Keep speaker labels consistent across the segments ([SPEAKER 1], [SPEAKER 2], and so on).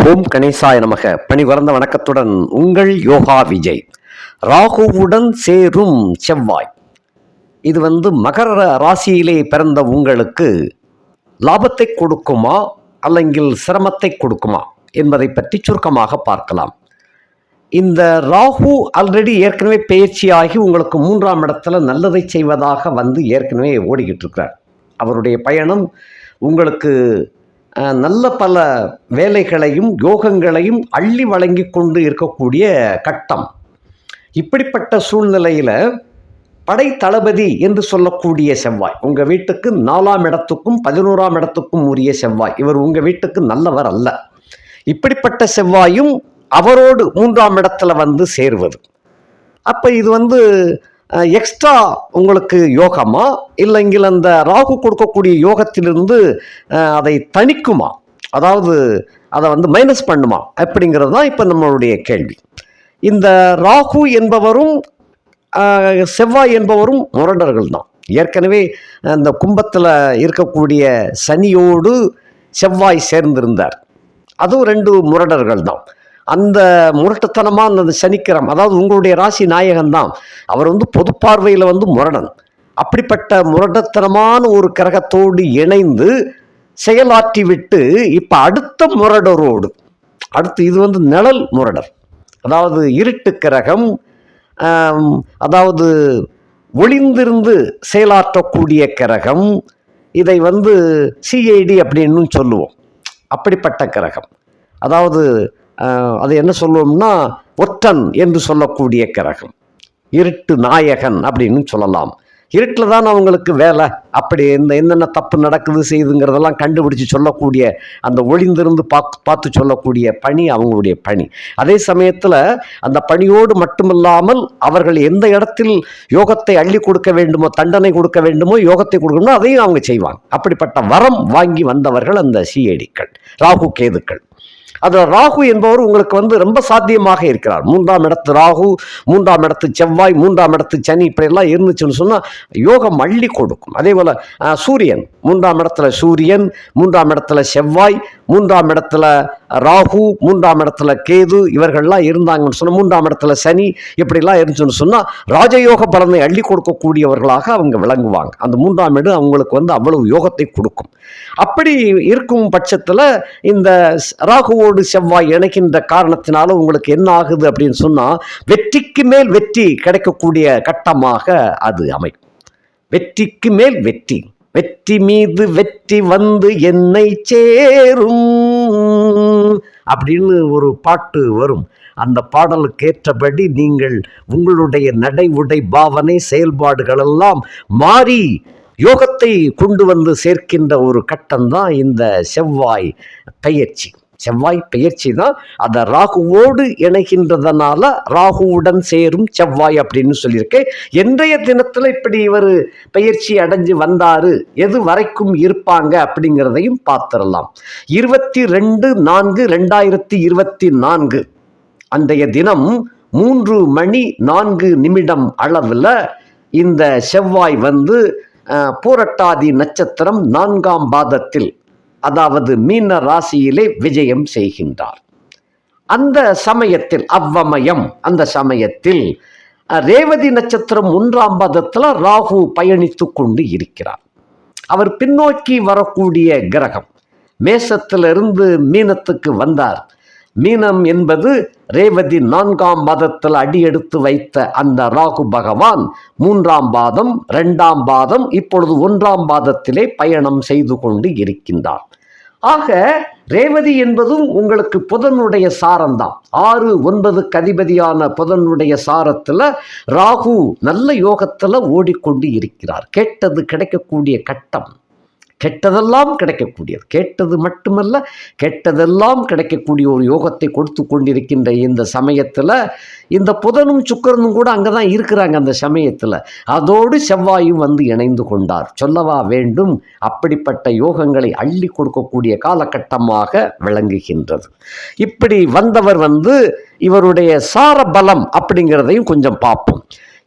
[SPEAKER 1] ஓம் கணேசாய நமக. பணிவறந்த வணக்கத்துடன் உங்கள் யோகா விஜய். ராகுவுடன் சேரும் செவ்வாய். இது வந்து மகர ராசியிலே பிறந்த உங்களுக்கு லாபத்தை கொடுக்குமா? அல்லங்கில் சிரமத்தை கொடுக்குமா? என்பதை பற்றி சுருக்கமாக பார்க்கலாம். இந்த ராகு ஆல்ரெடி ஏற்கனவே பயிற்சியாகி உங்களுக்கு மூன்றாம் இடத்துல நல்லதை செய்வதாக வந்து ஏற்கனவே ஓடிக்கிட்டு இருக்கிறார் அவருடைய பயணம் உங்களுக்கு நல்ல பல வேலைகளையும் யோகங்களையும் அள்ளி வழங்கி கொண்டு இருக்கக்கூடிய கட்டம். இப்படிப்பட்ட சூழ்நிலையில் படை தளபதி என்று சொல்லக்கூடிய செவ்வாய் உங்கள் வீட்டுக்கு நாலாம் இடத்துக்கும் பதினோராம் இடத்துக்கும் உரிய செவ்வாய் இவர் உங்கள் வீட்டுக்கு நல்லவர் அல்ல. இப்படிப்பட்ட செவ்வாயும் அவரோடு மூன்றாம் இடத்துல வந்து சேருவது. அப்போ இது வந்து எக்ஸ்ட்ரா உங்களுக்கு யோகமா? இல்லைங்கில் அந்த ராகு கொடுக்கக்கூடிய யோகத்திலிருந்து அதை தணிக்குமா? அதாவது அதை வந்து மைனஸ் பண்ணுமா? அப்படிங்கிறது தான் இப்போ நம்மளுடைய கேள்வி. இந்த ராகு என்பவரும் செவ்வாய் என்பவரும் முரடர்கள் தான். ஏற்கனவே அந்த கும்பத்தில் இருக்கக்கூடிய சனியோடு செவ்வாய் சேர்ந்திருந்தார். அதுவும் ரெண்டு முரடர்கள் தான். அந்த முரட்டுத்தனமாக அந்த சனிக்கிரம் அதாவது உங்களுடைய ராசி நாயகன் தான் அவர் வந்து பொது பார்வையில் வந்து முரடன். அப்படிப்பட்ட முரடத்தனமான ஒரு கிரகத்தோடு இணைந்து செயலாற்றி விட்டு இப்போ அடுத்த முரடரோடு அடுத்து இது வந்து நிழல் முரடர். அதாவது இருட்டு கிரகம் அதாவது ஒளிந்திருந்து செயலாற்றக்கூடிய கிரகம் இதை வந்து சிஐடி அப்படின்னு சொல்லுவோம். அப்படிப்பட்ட கிரகம். அதாவது அது என்ன சொல்லுவோம்னா ஒற்றன் என்று சொல்லக்கூடிய கிரகம். இருட்டு நாயகன் அப்படின்னு சொல்லலாம். இருட்டில் தான் அவங்களுக்கு வேலை. அப்படி இந்த என்னென்ன தப்பு நடக்குது செய்யுதுங்கிறதெல்லாம் கண்டுபிடிச்சு சொல்லக்கூடிய அந்த ஒளிந்திருந்து பார்த்து பார்த்து சொல்லக்கூடிய பணி அவங்களுடைய பணி. அதே சமயத்தில் அந்த பணியோடு மட்டுமில்லாமல் அவர்கள் எந்த இடத்தில் யோகத்தை அள்ளி கொடுக்க வேண்டுமோ தண்டனை கொடுக்க வேண்டுமோ யோகத்தை கொடுக்கணுமோ அதையும் அவங்க செய்வாங்க. அப்படிப்பட்ட வரம் வாங்கி வந்தவர்கள் அந்த சிஏடிக்கள் ராகு கேதுக்கள். அதில் ராகு என்பவர் உங்களுக்கு வந்து ரொம்ப சாத்தியமாக இருக்கிறார். மூன்றாம் இடத்து ராகு மூன்றாம் இடத்து செவ்வாய் மூன்றாம் இடத்து சனி இப்படியெல்லாம் இருந்துச்சுன்னு சொன்னால் யோகம் அள்ளி கொடுக்கும். அதே போல் சூரியன் மூன்றாம் இடத்துல சூரியன் மூன்றாம் இடத்துல செவ்வாய் மூன்றாம் இடத்துல ராகு மூன்றாம் இடத்துல கேது இவர்கள்லாம் இருந்தாங்கன்னு சொன்னால் மூன்றாம் இடத்துல சனி இப்படிலாம் இருந்துச்சுன்னு சொன்னால் ராஜயோக பலனை அள்ளி கொடுக்கக்கூடியவர்களாக அவங்க விளங்குவாங்க. அந்த மூன்றாம் இடம் அவங்களுக்கு வந்து அவ்வளவு யோகத்தை கொடுக்கும். அப்படி இருக்கும் பட்சத்தில் இந்த ராகுவோடு செவ்வாய் இணைக்கின்ற காரணத்தினால உங்களுக்கு என்ன ஆகுது அப்படின்னு சொன்னால் வெற்றிக்கு மேல் வெற்றி கிடைக்கக்கூடிய கட்டமாக அது அமையும். வெற்றிக்கு மேல் வெற்றி. வெற்றி மீது வெற்றி வந்து என்னை சேரும் அப்படின்னு ஒரு பாட்டு வரும். அந்த பாடலுக்கு ஏற்றபடி நீங்கள் உங்களுடைய நடை உடை பாவனை செயல்பாடுகளெல்லாம் மாறி யோகத்தை கொண்டு வந்து சேர்க்கின்ற ஒரு கட்டம்தான் இந்த செவ்வாய் பயிற்சி. செவ்வாய் பெயர்ச்சி தான். அதை ராகுவோடு இணைகின்றதனால ராகுவுடன் சேரும் செவ்வாய் அப்படின்னு சொல்லியிருக்கேன் இன்றைய தினத்தில் இப்படி இவர் பெயர்ச்சி அடைஞ்சு வந்தாரு. எது வரைக்கும் இருப்பாங்க அப்படிங்கிறதையும் பார்த்துடலாம். இருபத்தி ரெண்டு நான்கு ரெண்டாயிரத்தி இருபத்தி நான்கு. அன்றைய தினம் மூன்று மணி நான்கு நிமிடம் அளவில் இந்த செவ்வாய் வந்து பூரட்டாதி நட்சத்திரம் நான்காம் பாதத்தில் அதாவது மீன ராசியிலே விஜயம் செய்கின்றார். அந்த சமயத்தில் அவ்வமயம் அந்த சமயத்தில் ரேவதி நட்சத்திரம் ஒன்றாம் பாதத்தில் ராகு பயணித்து கொண்டு இருக்கிறார். அவர் பின்னோக்கி வரக்கூடிய கிரகம் மேசத்திலிருந்து மீனத்துக்கு வந்தார். மீனம் என்பது ரேவதி நான்காம் பாதத்தில் அடியெடுத்து வைத்த அந்த ராகு பகவான் மூன்றாம் பாதம் ரெண்டாம் பாதம் இப்பொழுது ஒன்றாம் பாதத்திலே பயணம் செய்து கொண்டு இருக்கின்றார். ஆக ரேவதி என்பதும் உங்களுக்கு புதனுடைய சாரம்தான். ஆறு ஒன்பது கதிபதியான புதனுடைய சாரத்தில் ராகு நல்ல யோகத்தில் ஓடிக்கொண்டு இருக்கிறார். கேட்டது கிடைக்கக்கூடிய கட்டம். கெட்டதெல்லாம் கிடைக்கக்கூடியது. கேட்டது மட்டுமல்ல கெட்டதெல்லாம் கிடைக்கக்கூடிய ஒரு யோகத்தை கொடுத்து கொண்டிருக்கின்ற இந்த சமயத்தில் இந்த புதனும் சுக்கரனும் கூட அங்கே தான் இருக்கிறாங்க அந்த சமயத்தில். அதோடு செவ்வாயும் வந்து இணைந்து கொண்டார். சொல்லவா வேண்டும் அப்படிப்பட்ட யோகங்களை அள்ளி கொடுக்கக்கூடிய காலகட்டமாக விளங்குகின்றது. இப்படி வந்தவர் வந்து இவருடைய சார பலம் அப்படிங்கிறதையும் கொஞ்சம் பார்ப்போம்.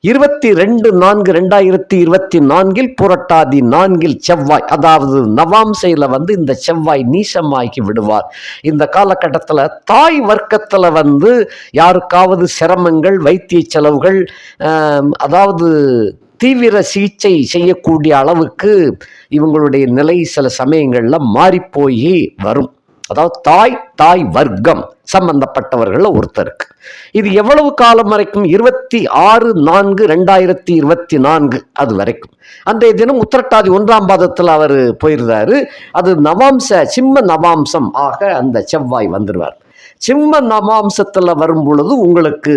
[SPEAKER 1] இருபத்தி ரெண்டு நான்கு ரெண்டாயிரத்தி இருபத்தி நான்கில் புரட்டாதி நான்கில் செவ்வாய் அதாவது நவாம்சையில் வந்து இந்த செவ்வாய் நீசமாக்கி விடுவார். இந்த காலகட்டத்தில் தாய் வர்க்கத்தில் வந்து யாருக்காவது சிரமங்கள் வைத்திய செலவுகள் அதாவது தீவிர சிகிச்சை செய்யக்கூடிய அளவுக்கு இவங்களுடைய நிலை சில சமயங்களில் மாறிப்போய் வரும். அதாவது தாய் தாய் வர்க்கம் சம்பந்தப்பட்டவர்கள் ஒருத்தருக்கு. இது எவ்வளவு காலம் வரைக்கும்? இருபத்தி ஆறு நான்கு ரெண்டாயிரத்தி இருபத்தி நான்கு அது வரைக்கும். அன்றைய தினம் உத்திரட்டாதி ஒன்றாம் பாதத்தில் அவர் போயிருந்தாரு. அது நவாம்ச சிம்ம நவாம்சம் ஆக அந்த செவ்வாய் வந்துடுவார் சிம்ம நவாம்சத்தில் வரும் பொழுது உங்களுக்கு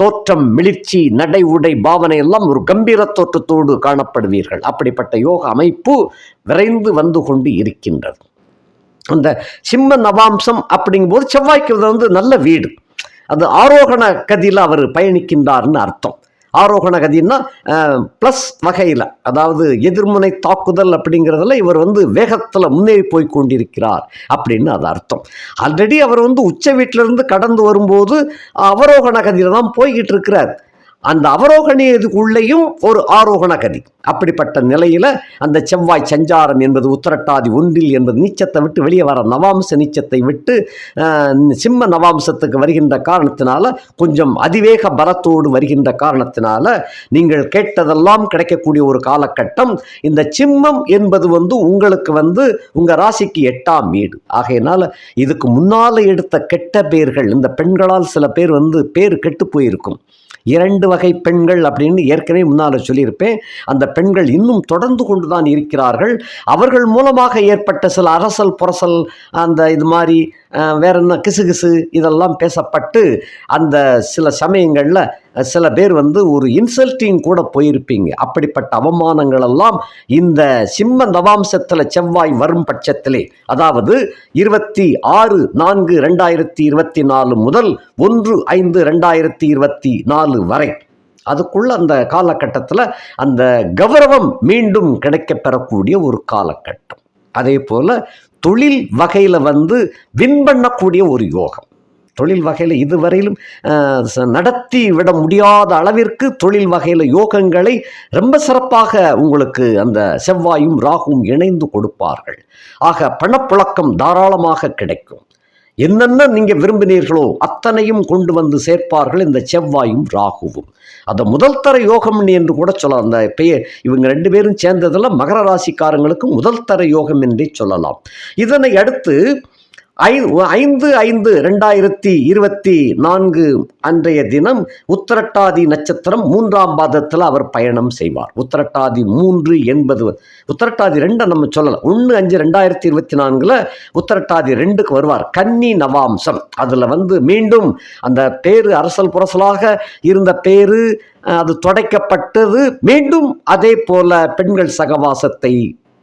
[SPEAKER 1] தோற்றம் மிளிர்ச்சி நடை உடை பாவனை எல்லாம் ஒரு கம்பீர தோற்றத்தோடு காணப்படுவீர்கள். அப்படிப்பட்ட யோக அமைப்பு விரைந்து வந்து கொண்டு இருக்கின்றது. அந்த சிம்ம நவாம்சம் அப்படிங்கும்போது செவ்வாய்க்கு வந்து நல்ல வீடு. அது ஆரோகண கதியில் அவர் பயணிக்கின்றார்னு அர்த்தம். ஆரோகண கதின்னா ப்ளஸ் வகையில் அதாவது எதிர்முனை தாக்குதல் அப்படிங்கிறதுல இவர் வந்து வேகத்தில் முன்னேறி போய் கொண்டிருக்கிறார் அப்படின்னு அது அர்த்தம். ஆல்ரெடி அவர் வந்து உச்ச வீட்டிலிருந்து கடந்து வரும்போது அவரோகண கதியில் தான் போய்கிட்டு இருக்கிறார். அந்த அவரோகணியதுக்குள்ளேயும் ஒரு ஆரோகண கதி அப்படிப்பட்ட நிலையில் அந்த செவ்வாய் சஞ்சாரம் என்பது உத்தரட்டாதி ஒன்றில் என்பது நீச்சத்தை விட்டு வெளியே வர நவாம்ச நீச்சத்தை விட்டு சிம்ம நவாம்சத்துக்கு வருகின்ற காரணத்தினால கொஞ்சம் அதிவேக பலத்தோடு வருகின்ற காரணத்தினால நீங்கள் கேட்டதெல்லாம் கிடைக்கக்கூடிய ஒரு காலகட்டம். இந்த சிம்மம் என்பது வந்து உங்களுக்கு வந்து உங்கள் ராசிக்கு எட்டாம் வீடு. ஆகையினால இதுக்கு முன்னால் எடுத்த கெட்ட பேர்கள் இந்த பெண்களால் சில பேர் வந்து பேர் கெட்டு போயிருக்கும். இரண்டு வகை பெண்கள் அப்படின்னு ஏற்கனவே முன்னால் சொல்லியிருப்பேன். அந்த பெண்கள் இன்னும் தொடர்ந்து கொண்டு தான் இருக்கிறார்கள். அவர்கள் மூலமாக ஏற்பட்ட சில அரசல் புரசல் அந்த இது மாதிரி வேற என்ன கிசுகிசு இதெல்லாம் பேசப்பட்டு அந்த சில சமயங்களில் சில பேர் வந்து ஒரு இன்சல்ட்டிங் கூட போயிருப்பீங்க. அப்படிப்பட்ட அவமானங்களெல்லாம் இந்த சிம்ம நவாம்சத்தில் செவ்வாய் வரும் பட்சத்திலே அதாவது இருபத்தி ஆறு நான்கு ரெண்டாயிரத்தி இருபத்தி நாலு முதல் ஒன்று ஐந்து ரெண்டாயிரத்தி இருபத்தி நாலு வரை. அதுக்குள்ள அந்த காலகட்டத்தில் அந்த கௌரவம் மீண்டும் கிடைக்கப்பெறக்கூடிய ஒரு காலகட்டம். அதே போல் தொழில் வகையில் வந்து வின் பண்ணக்கூடிய ஒரு யோகம். தொழில் வகையில் இதுவரையிலும் நடத்தி விட முடியாத அளவிற்கு தொழில் வகையில் யோகங்களை ரொம்ப சிறப்பாக உங்களுக்கு அந்த செவ்வாயும் ராகுவும் இணைந்து கொடுப்பார்கள். ஆக பணப்புழக்கம் தாராளமாக கிடைக்கும். என்னென்ன நீங்கள் விரும்பினீர்களோ அத்தனையும் கொண்டு வந்து சேர்ப்பார்கள் இந்த செவ்வாயும் ராகுவும். அந்த முதல் தர யோகம் என்று கூட சொல்லலாம். அந்த பெயர் இவங்க ரெண்டு பேரும் சேர்ந்ததில் மகர ராசிக்காரங்களுக்கு முதல் தர யோகம் என்றே சொல்லலாம். இதனை அடுத்து ஐந்து ஐந்து ரெண்டாயிரத்தி இருபத்தி நான்கு அன்றைய தினம் உத்தரட்டாதி நட்சத்திரம் மூன்றாம் பாதத்தில் அவர் பயணம் செய்வார். உத்தரட்டாதி மூன்று என்பது உத்தரட்டாதி ரெண்டை நம்ம சொல்லலாம் ஒன்று அஞ்சு ரெண்டாயிரத்தி இருபத்தி நான்கில் உத்தரட்டாதி ரெண்டுக்கு வருவார். கன்னி நவாம்சம். அதில் வந்து மீண்டும் அந்த பேரு அரசல் புரசலாக இருந்த பேரு அது தொடைக்கப்பட்டது. மீண்டும் அதே போல பெண்கள் சகவாசத்தை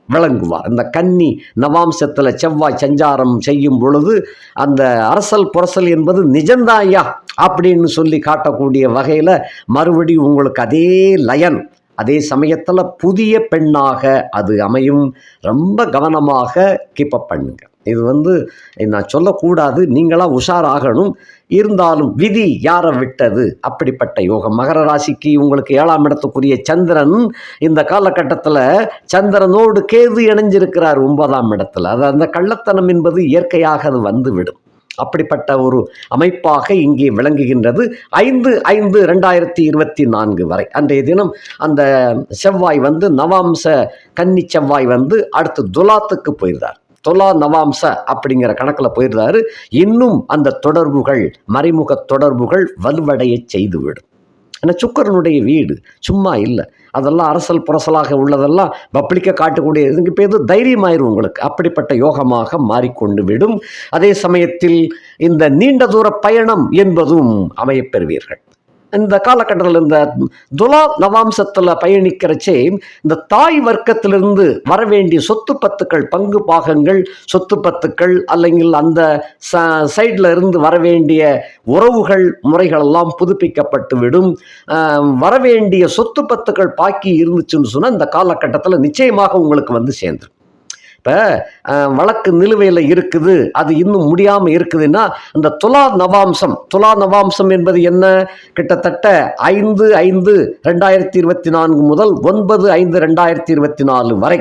[SPEAKER 1] விளங்குவார் அந்த கன்னி நவாம்சத்தில் செவ்வாய் சஞ்சாரம் செய்யும் பொழுது அந்த அரசல் புரசல் என்பது நிஜந்தாயா அப்படின்னு சொல்லி காட்டக்கூடிய வகையில் மறுபடியும் உங்களுக்கு அதே லயன் அதே சமயத்தில் புதிய பெண்ணாக அது அமையும். ரொம்ப கவனமாக கீப்பப் பண்ணுங்கள் இது வந்து நான் சொல்லக்கூடாது நீங்களாக உஷாராகணும். இருந்தாலும் விதி யாரை விட்டது? அப்படிப்பட்ட யோகம். மகர ராசிக்கு உங்களுக்கு ஏழாம் இடத்துக்குரிய சந்திரன் இந்த காலகட்டத்தில் சந்திரனோடு கேது இணைஞ்சிருக்கிறார் ஒன்பதாம் இடத்துல. அது அந்த கள்ளத்தனம் என்பது இயற்கையாக அது வந்துவிடும். அப்படிப்பட்ட ஒரு அமைப்பாக இங்கே விளங்குகின்றது. ஐந்து ஐந்து ரெண்டாயிரத்தி இருபத்தி நான்கு வரை. அன்றைய தினம் அந்த செவ்வாய் வந்து நவாம்ச கன்னி செவ்வாய் வந்து அடுத்து துலாத்துக்கு போயிருந்தார் தொலா நவாம்ச அப்படிங்கிற கணக்கில் போயிருந்தாரு இன்னும் அந்த தொடர்புகள் மறைமுக தொடர்புகள் வலுவடைய செய்துவிடும். ஏன்னா சுக்கரனுடைய வீடு சும்மா இல்லை. அதெல்லாம் அரசல் புரசலாக உள்ளதெல்லாம் பப்ளிக்க காட்டக்கூடிய இதுக்கு இப்போ தைரியமாயிரும் உங்களுக்கு. அப்படிப்பட்ட யோகமாக மாறிக்கொண்டு விடும். அதே சமயத்தில் இந்த நீண்ட தூர பயணம் என்பதும் அமையப்பெறுவீர்கள் இந்த காலகட்டத்தில் இந்த துலா நவாம்சத்தில் பயணிக்கிறச்சே இந்த தாய் வர்க்கத்திலிருந்து வர வேண்டிய சொத்து பத்துக்கள் பங்கு பாகங்கள் சொத்து பத்துக்கள் அல்லைங்கள் அந்த ச சைடில் இருந்து வர வேண்டிய உறவுகள் முறைகளெல்லாம் புதுப்பிக்கப்பட்டு விடும். வரவேண்டிய சொத்து பத்துக்கள் பாக்கி இருந்துச்சுன்னு சொன்னால் இந்த காலகட்டத்தில் நிச்சயமாக உங்களுக்கு வந்து சேர்ந்துடும் இப்போ வழக்கு நிலுவையில் இருக்குது. அது இன்னும் முடியாமல் இருக்குதுன்னா அந்த துலா நவாம்சம் துலா நவாம்சம் என்பது என்ன? கிட்டத்தட்ட ஐந்து ஐந்து ரெண்டாயிரத்தி இருபத்தி நான்கு முதல் ஒன்பது ஐந்து ரெண்டாயிரத்தி இருபத்தி நாலு வரை.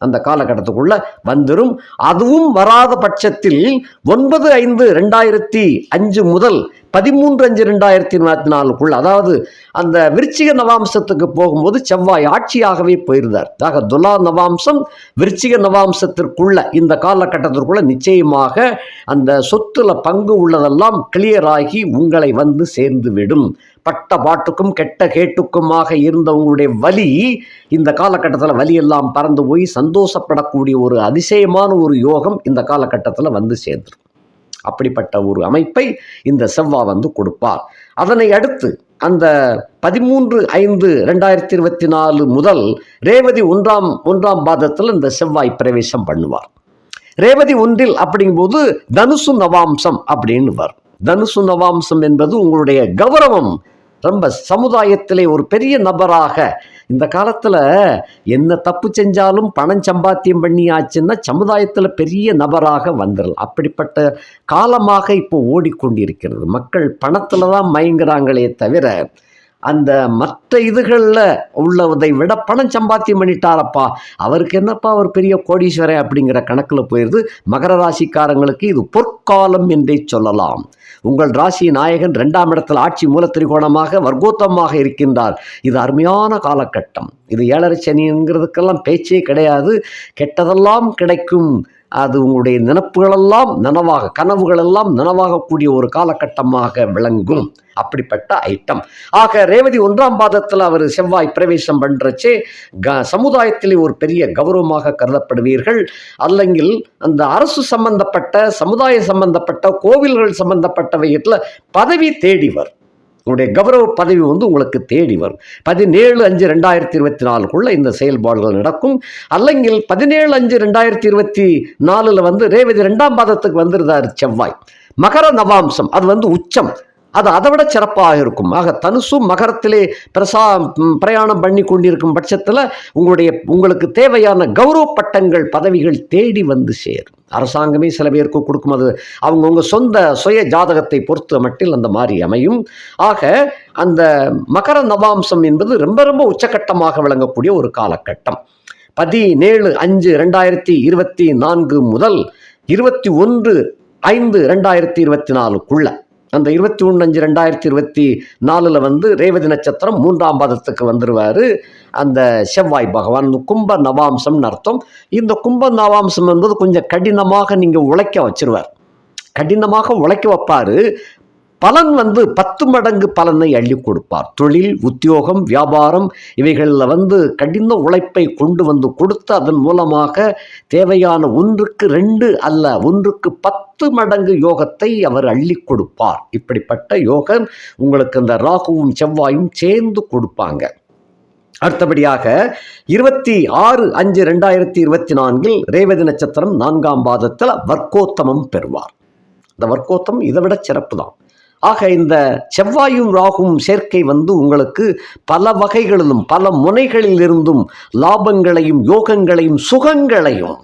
[SPEAKER 1] அந்த காலகட்டத்துக்குள்ள வந்துடும் அதுவும் வராத பட்சத்தில் ஒன்பது ஐந்து ரெண்டாயிரத்தி அஞ்சு முதல் பதிமூன்று அஞ்சு ரெண்டாயிரத்தி இருபத்தி நாலுக்குள்ள அதாவது அந்த விருச்சிக நவாம்சத்துக்கு போகும்போது செவ்வாய் ஆட்சியாகவே போயிருந்தார். ஆக துலா நவாம்சம் விருச்சிக நவாம்சத்திற்குள்ள இந்த காலகட்டத்திற்குள்ள நிச்சயமாக அந்த சொத்துல பங்கு உள்ளதெல்லாம் கிளியர் ஆகி உங்களை வந்து சேர்ந்து விடும் பட்ட பாட்டுக்கும் கெட்ட கேட்டுக்குமாக இருந்த உங்களுடைய வலி இந்த காலகட்டத்தில் வலியெல்லாம் பறந்து போய் சந்தோஷப்படக்கூடிய ஒரு அதிசயமான ஒரு யோகம் இந்த காலகட்டத்தில் வந்து சேர்ந்துடும் அப்படிப்பட்ட ஒரு அமைப்பை இந்த செவ்வா வந்து கொடுப்பார். அதனை அடுத்து அந்த பதிமூன்று ஐந்து ரெண்டாயிரத்தி இருபத்தி நாலு முதல் ரேவதி ஒன்றாம் ஒன்றாம் பாதத்தில் இந்த செவ்வாய் பிரவேசம் பண்ணுவார். ரேவதி ஒன்றில் அப்படிங்கும்போது தனுசு நவாம்சம் அப்படின்னு வரும். தனுசு நவாம்சம் என்பது உங்களுடைய கௌரவம் ரொம்ப சமுதாயத்திலே ஒரு பெரிய நபராக இந்த காலத்தில் என்ன தப்பு செஞ்சாலும் பணம் சம்பாத்தியம் பண்ணியாச்சுன்னா சமுதாயத்தில் பெரிய நபராக வந்துடலாம் அப்படிப்பட்ட காலமாக இப்போ ஓடிக்கொண்டிருக்கிறது. மக்கள் பணத்தில் தான் மயங்குறாங்களே தவிர அந்த மற்ற இதுகளில் உள்ளதை விட பணம் சம்பாத்தியம் பண்ணிட்டாரப்பா. அவருக்கு என்னப்பா அவர் பெரிய கோடீஸ்வரன் அப்படிங்கிற கணக்கில் போயிடுது மகர ராசிக்காரங்களுக்கு இது பொற்காலம் என்றே சொல்லலாம். உங்கள் ராசி நாயகன் ரெண்டாம் இடத்தில் ஆட்சி மூல திரிகோணமாக வர்க்கோத்தமாக இருக்கின்றார். இது அருமையான காலகட்டம். இது ஏழரை சனிங்கிறதுக்கெல்லாம் பேச்சே கிடையாது. கெட்டதெல்லாம் கிடைக்கும். அது உங்களுடைய நினப்புகளெல்லாம் நனவாக கனவுகளெல்லாம் நனவாகக்கூடிய ஒரு காலகட்டமாக விளங்கும். அப்படிப்பட்ட ஐட்டம். ஆக ரேவதி ஒன்றாம் பாதத்தில் அவர் செவ்வாய் பிரவேசம் பண்ணுறச்சே க சமுதாயத்திலே ஒரு பெரிய கௌரவமாக கருதப்படுவீர்கள். அல்லங்கில் அந்த அரசு சம்பந்தப்பட்ட சமுதாய சம்பந்தப்பட்ட கோவில்கள் சம்பந்தப்பட்டவையில் பதவி தேடிவர் உங்களுடைய கௌரவ பதவி வந்து உங்களுக்கு தேடி வரும். பதினேழு அஞ்சு ரெண்டாயிரத்தி இருபத்தி நாலுக்குள்ள இந்த செயல்பாடுகள் நடக்கும். அல்லங்கில் பதினேழு அஞ்சு ரெண்டாயிரத்தி இருபத்தி நாலில் வந்து ரேவதி ரெண்டாம் பாதத்துக்கு வந்துருந்தார் செவ்வாய். மகர நவாம்சம் அது வந்து உச்சம். அது அதை விட சிறப்பாக இருக்கும். ஆக தனுசும் மகரத்திலே பிரசா பிரயாணம் பண்ணி கொண்டிருக்கும் பட்சத்தில் உங்களுடைய உங்களுக்கு தேவையான கௌரவ பட்டங்கள் பதவிகள் தேடி வந்து சேரும். அரசாங்கமே சில பேருக்கு கொடுக்கும் அது அவங்கவுங்க சொந்த சுய ஜாதகத்தை பொறுத்த மட்டில் அந்த மாதிரி அமையும். ஆக அந்த மகர நவாம்சம் என்பது ரொம்ப ரொம்ப உச்சக்கட்டமாக விளங்கக்கூடிய ஒரு காலகட்டம். பதினேழு அஞ்சு ரெண்டாயிரத்தி இருபத்தி நான்கு முதல் இருபத்தி ஒன்று ஐந்து ரெண்டாயிரத்தி இருபத்தி நாலுக்குள்ள. அந்த இருபத்தி ஒன்று அஞ்சு ரெண்டாயிரத்தி இருபத்தி நாலில் வந்து ரேவதி நட்சத்திரம் மூன்றாம் பாதத்துக்கு வந்துடுவார் அந்த செவ்வாய் பகவான் இந்த கும்ப நவாம்சம்னு அர்த்தம். இந்த கும்ப நவாம்சம் என்பது கொஞ்சம் கடினமாக நீங்கள் உழைக்க வச்சிருவார். கடினமாக உழைக்க வைப்பார். பலன் வந்து பத்து மடங்கு பலனை அள்ளி கொடுப்பார். தொழில் உத்தியோகம் வியாபாரம் இவைகளில் வந்து கடின உழைப்பை கொண்டு வந்து கொடுத்து அதன் மூலமாக தேவையான ஒன்றுக்கு ரெண்டு அல்ல ஒன்றுக்கு பத்து மடங்கு யோகத்தை அவர் அள்ளி கொடுப்பார். இப்படிப்பட்ட யோகம் உங்களுக்கு இந்த ராகுவும் செவ்வாயும் சேர்ந்து கொடுப்பாங்க. அடுத்தபடியாக இருபத்தி ஆறு அஞ்சு ரெண்டாயிரத்தி இருபத்தி நான்கில் ரேவதி நட்சத்திரம் நான்காம் பாதத்தில் வர்க்கோத்தமம் பெறுவார். இந்த வர்க்கோத்தம் இதை விட சிறப்பு தான் ஆக இந்த செவ்வாயும் ராகும் சேர்க்கை வந்து உங்களுக்கு பல வகைகளிலும் பல முனைகளிலிருந்தும் லாபங்களையும் யோகங்களையும் சுகங்களையும்.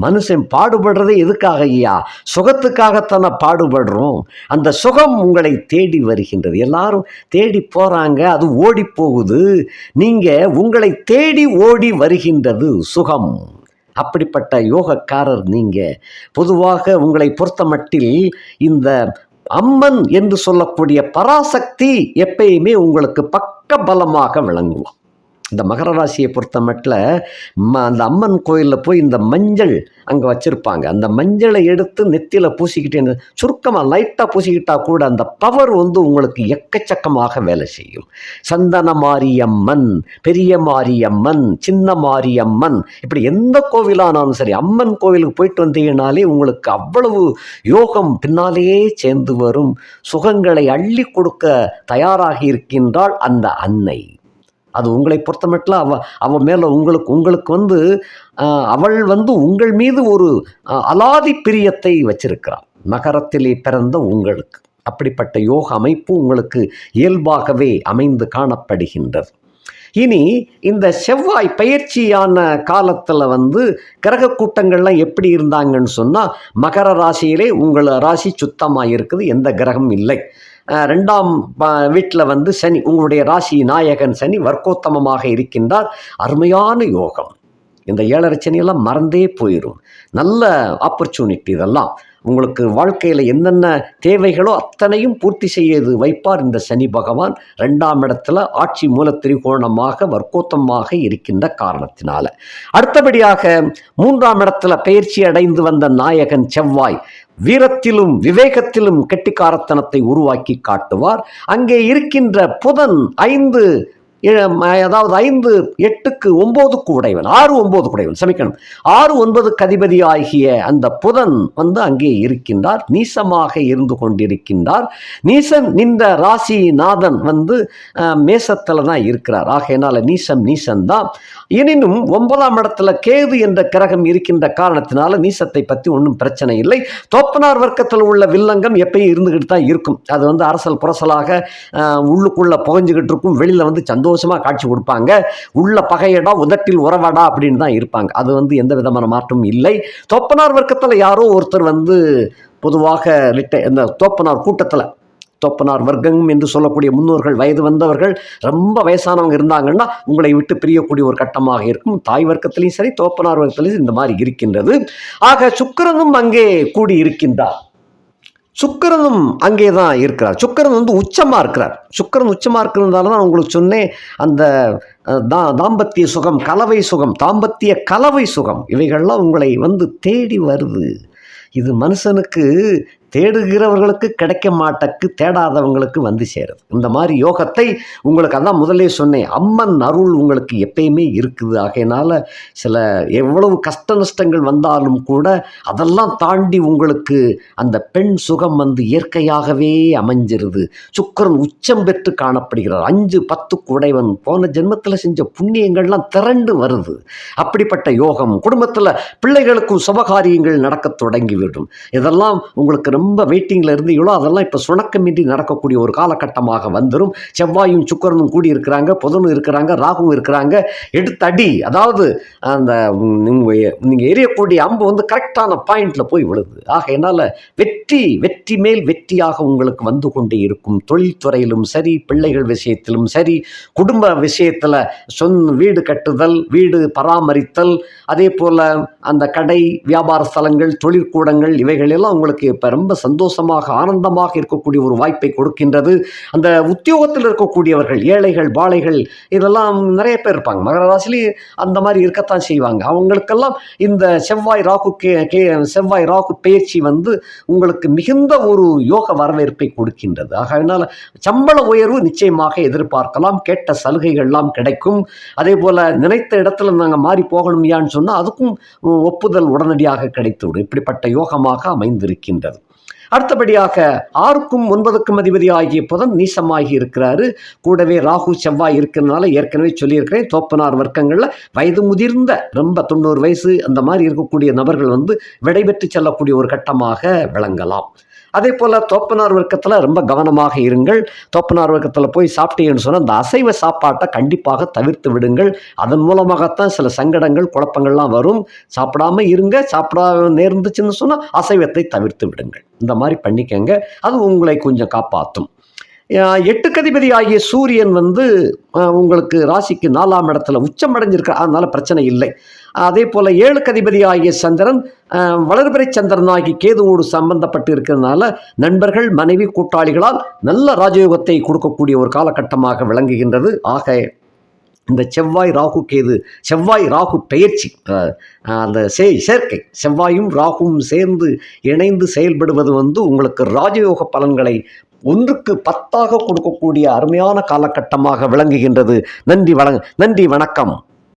[SPEAKER 1] மனுஷன் பாடுபடுறதே எதுக்காக ஐயா? சுகத்துக்காகத்தானே பாடுபடுறோம். அந்த சுகம் உங்களை தேடி வருகின்றது. எல்லாரும் தேடி போகிறாங்க அது ஓடி போகுது. நீங்கள் உங்களை தேடி ஓடி வருகின்றது சுகம். அப்படிப்பட்ட யோகக்காரர் நீங்கள் பொதுவாக உங்களை பொறுத்த மட்டில் இந்த அம்மன் என்று சொல்லக்கூடிய பராசக்தி எப்பயுமே உங்களுக்கு பக்க பலமாக விளங்குவான். இந்த மகர ராசியை பொறுத்த மட்டில் ம அந்த அம்மன் கோயிலில் போய் இந்த மஞ்சள் அங்கே வச்சுருப்பாங்க. அந்த மஞ்சளை எடுத்து நெத்தியில் பூசிக்கிட்டே சுருக்கமாக லைட்டாக பூசிக்கிட்டால் கூட அந்த பவர் வந்து உங்களுக்கு எக்கச்சக்கமாக வேலை செய்யும். சந்தன மாரியம்மன் பெரிய மாரியம்மன் சின்ன மாரியம்மன் இப்படி எந்த கோவிலானாலும் சரி அம்மன் கோவிலுக்கு போயிட்டு வந்தீங்கனாலே உங்களுக்கு அவ்வளவு யோகம் பின்னாலேயே சேர்ந்து வரும். சுகங்களை அள்ளி கொடுக்க தயாராகி இருக்கின்றாள் அந்த அன்னை. அது உங்களை பொறுத்தமட்டில் அவ அவள் மேலே உங்களுக்கு உங்களுக்கு வந்து அவள் வந்து உங்கள் மீது ஒரு அலாதி பிரியத்தை வச்சிருக்கிறாள் மகரத்திலே பிறந்த உங்களுக்கு. அப்படிப்பட்ட யோக அமைப்பு உங்களுக்கு இயல்பாகவே அமைந்து காணப்படுகின்றது. இனி இந்த செவ்வாய் பயிற்சியான காலத்தில் வந்து கிரக கூட்டங்கள்லாம் எப்படி இருந்தாங்கன்னு சொன்னால் மகர ராசியிலே உங்கள் ராசி சுத்தமாக இருக்குது எந்த கிரகம் இல்லை. ரெண்டாம் வீட்டில் வந்து சனி உங்களுடைய ராசி நாயகன் சனி வர்க்கோத்தமமாக இருக்கின்றார். அருமையான யோகம். இந்த ஏழரை சனியெல்லாம் மறந்தே போயிடும் நல்ல ஆப்பர்ச்சுனிட்டி இதெல்லாம். உங்களுக்கு வாழ்க்கையில் என்னென்ன தேவைகளோ அத்தனையும் பூர்த்தி செய்து வைப்பார் இந்த சனி பகவான். ரெண்டாம் இடத்துல ஆட்சி மூல திரிகோணமாக வர்க்கோத்தமாக இருக்கின்ற காரணத்தினால. அடுத்தபடியாக மூன்றாம் இடத்துல பயிற்சி அடைந்து வந்த நாயகன் செவ்வாய் வீரத்திலும் விவேகத்திலும் கெட்டிக்காரத்தனத்தை உருவாக்கி காட்டுவார். அங்கே இருக்கின்ற புதன் ஐந்து அதாவது ஐந்து எட்டுக்கு ஒன்பதுக்கு உடையவன். ஆறு ஒன்பதுக்கு உடையவன். சமிக்கணும். ஆறு ஒன்பதுக்கு அதிபதி ஆகிய அந்த புதன் வந்து அங்கே இருக்கின்றார். நீசமாக இருந்து கொண்டிருக்கின்றார். நீசன் இந்த ராசி நாதன் வந்து மேசத்தில் தான் இருக்கிறார். ஆகையினால நீசம் நீசன் தான் எனினும் ஒன்பதாம் இடத்துல கேது என்ற கிரகம் இருக்கின்ற காரணத்தினால நீசத்தை பற்றி ஒன்றும் பிரச்சனை இல்லை. தோப்பனார் வர்க்கத்தில் உள்ள வில்லங்கம் எப்பயும் இருந்துக்கிட்டு தான் இருக்கும். அது வந்து அரசல் புரசலாக உள்ளுக்குள்ளே உள்ளுக்குள்ள புகஞ்சுக்கிட்டு இருக்கும். வெளியில் வந்து சந்தோஷம் சந்தோஷமாக காட்சி கொடுப்பாங்க. உள்ள பகையடா உதட்டில் உறவடா அப்படின்னு தான் இருப்பாங்க. அது வந்து எந்த விதமான மாற்றமும் இல்லை. தோப்பனார் வர்க்கத்தில் யாரோ ஒருத்தர் வந்து பொதுவாக லிட்ட இந்த தோப்பனார் கூட்டத்தில் தோப்பனார் வர்க்கம் என்று சொல்லக்கூடிய முன்னோர்கள் வயது வந்தவர்கள் ரொம்ப வயசானவங்க இருந்தாங்கன்னா உங்களை விட்டு பிரியக்கூடிய ஒரு கட்டமாக இருக்கும். தாய் வர்க்கத்திலையும் சரி தோப்பனார் வர்க்கத்திலையும் இந்த மாதிரி இருக்கின்றது. ஆக சுக்கரனும் அங்கே கூடி இருக்கின்றார் சுக்கிரனும் அங்கே தான் இருக்கிறார். சுக்கரன் வந்து உச்சமாக இருக்கிறார். சுக்கரன் உச்சமாக இருக்கிறதுனால தான் உங்களுக்கு சொன்னேன் அந்த தா தாம்பத்திய சுகம் கலவை சுகம் தாம்பத்திய கலவை சுகம் இவைகள்லாம் உங்களை வந்து தேடி வருது. இது மனுஷனுக்கு தேடுகிறவர்களுக்கு கிடைக்க மாட்டக்கு தேடாதவங்களுக்கு வந்து சேருது. இந்த மாதிரி யோகத்தை உங்களுக்கு அதான் முதலே சொன்னேன். அம்மன் அருள் உங்களுக்கு எப்பயுமே இருக்குது. ஆகையினால சில எவ்வளவு கஷ்ட நஷ்டங்கள் வந்தாலும் கூட அதெல்லாம் தாண்டி உங்களுக்கு அந்த பெண் சுகம் வந்து இயற்கையாகவே அமைஞ்சிருது. சுக்கிரன் உச்சம் பெற்று காணப்படுகிறார். அஞ்சு பத்து குடைவன் போன ஜென்மத்தில் செஞ்ச புண்ணியங்கள்லாம் திரண்டு வருது. அப்படிப்பட்ட யோகம் குடும்பத்தில் பிள்ளைகளுக்கும் சுபகாரியங்கள் நடக்க தொடங்கிவிடும். இதெல்லாம் உங்களுக்கு ரொம்ப ரொம்ப வெயிட்டிங்கில் இருந்து இவ்வளோ அதெல்லாம் இப்போ சுணக்கமின்றி நடக்கக்கூடிய ஒரு காலகட்டமாக வந்துடும் செவ்வாயும் சுக்கரனும் கூடி இருக்கிறாங்க புதனும் இருக்கிறாங்க ராகுவும் இருக்கிறாங்க. எடுத்தடி அதாவது அந்த நீங்கள் எரியக்கூடிய அம்பு வந்து கரெக்டான பாயிண்டில் போய் விழுது. ஆக என்னால் வெற்றி வெற்றி மேல் வெற்றியாக உங்களுக்கு வந்து கொண்டே இருக்கும். தொழில்துறையிலும் சரி பிள்ளைகள் விஷயத்திலும் சரி குடும்ப விஷயத்தில் சொந் வீடு கட்டுதல் வீடு பராமரித்தல் அதே போல் அந்த கடை வியாபார ஸ்தலங்கள் தொழிற்கூடங்கள் இவைகள் எல்லாம் உங்களுக்கு இப்போ ரொம்ப சந்தோஷமாக ஆனந்தமாக இருக்கக்கூடிய ஒரு வாய்ப்பை கொடுக்கின்றது. அந்த உத்தியோகத்தில் இருக்கக்கூடியவர்கள் ஏழைகள் பாலைகள் இதெல்லாம் நிறைய பேர் இருப்பாங்க. மகர ராசிலேயே அந்த மாதிரி இருக்கத்தான் செய்வாங்க. அவங்களுக்கெல்லாம் இந்த செவ்வாய் ராகு கே கே செவ்வாய் ராகு பயிற்சி வந்து உங்களுக்கு மிகுந்த ஒரு யோக வரவேற்பை கொடுக்கின்றது. ஆக சம்பள உயர்வு நிச்சயமாக எதிர்பார்க்கலாம். கேட்ட சலுகைகள்லாம் கிடைக்கும். அதே போல் நினைத்த இடத்துல நாங்கள் மாறி போகணுமையான்னு சொன்னால் அதுக்கும் ஒப்புதல் உடனடியாக கிடைத்துவிடும். இப்படிப்பட்ட யோகமாக அமைந்திருக்கின்றது. அடுத்தபடியாக ஆறுக்கும் ஒன்பதுக்கும் அதிபதி ஆகிய புதன் நீசமாகி இருக்கிறாரு. கூடவே ராகு செவ்வாய் இருக்கிறதுனால ஏற்கனவே சொல்லியிருக்கிறேன் தோப்பனார் வர்க்கங்களில் வயது முதிர்ந்த ரொம்ப தொண்ணூறு வயசு அந்த மாதிரி இருக்கக்கூடிய நபர்கள் வந்து விடைபெற்று செல்லக்கூடிய ஒரு கட்டமாக விளங்கலாம். அதே போல் தோப்பனார் வர்க்கத்தில் ரொம்ப கவனமாக இருங்கள். தோப்பனார் வர்க்கத்தில் போய் சாப்பிட்டீங்கன்னு சொன்னால் அந்த அசைவ சாப்பாட்டை கண்டிப்பாக தவிர்த்து விடுங்கள். அதன் மூலமாகத்தான் சில சங்கடங்கள் குழப்பங்கள்லாம் வரும். சாப்பிடாம இருங்க சாப்பிடாம நேர்ந்துச்சுன்னு சொன்னால் அசைவத்தை தவிர்த்து விடுங்கள். இந்த மாதிரி பண்ணிக்கங்க. அது உங்களை கொஞ்சம் காப்பாற்றும் எட்டுக்கதிபதி ஆகிய சூரியன் வந்து உங்களுக்கு ராசிக்கு நாலாம் இடத்துல உச்சமடைஞ்சிருக்க அதனால் பிரச்சனை இல்லை. அதே போல் ஏழு கதிபதி ஆகிய சந்திரன் வளர்பிறை சந்திரன் கேதுவோடு சம்பந்தப்பட்டு இருக்கிறதுனால நண்பர்கள் மனைவி கூட்டாளிகளால் நல்ல ராஜயோகத்தை கொடுக்கக்கூடிய ஒரு காலகட்டமாக விளங்குகின்றது. ஆக இந்த செவ்வாய் ராகு கேது செவ்வாய் ராகு பெயர்ச்சி அந்த சே சேர்க்கை செவ்வாயும் ராகுவும் சேர்ந்து இணைந்து செயல்படுவது வந்து உங்களுக்கு ராஜயோக பலன்களை ஒன்றுக்கு பத்தாக கொடுக்கக்கூடிய அருமையான காலகட்டமாக விளங்குகின்றது. நன்றி வண நன்றி வணக்கம்.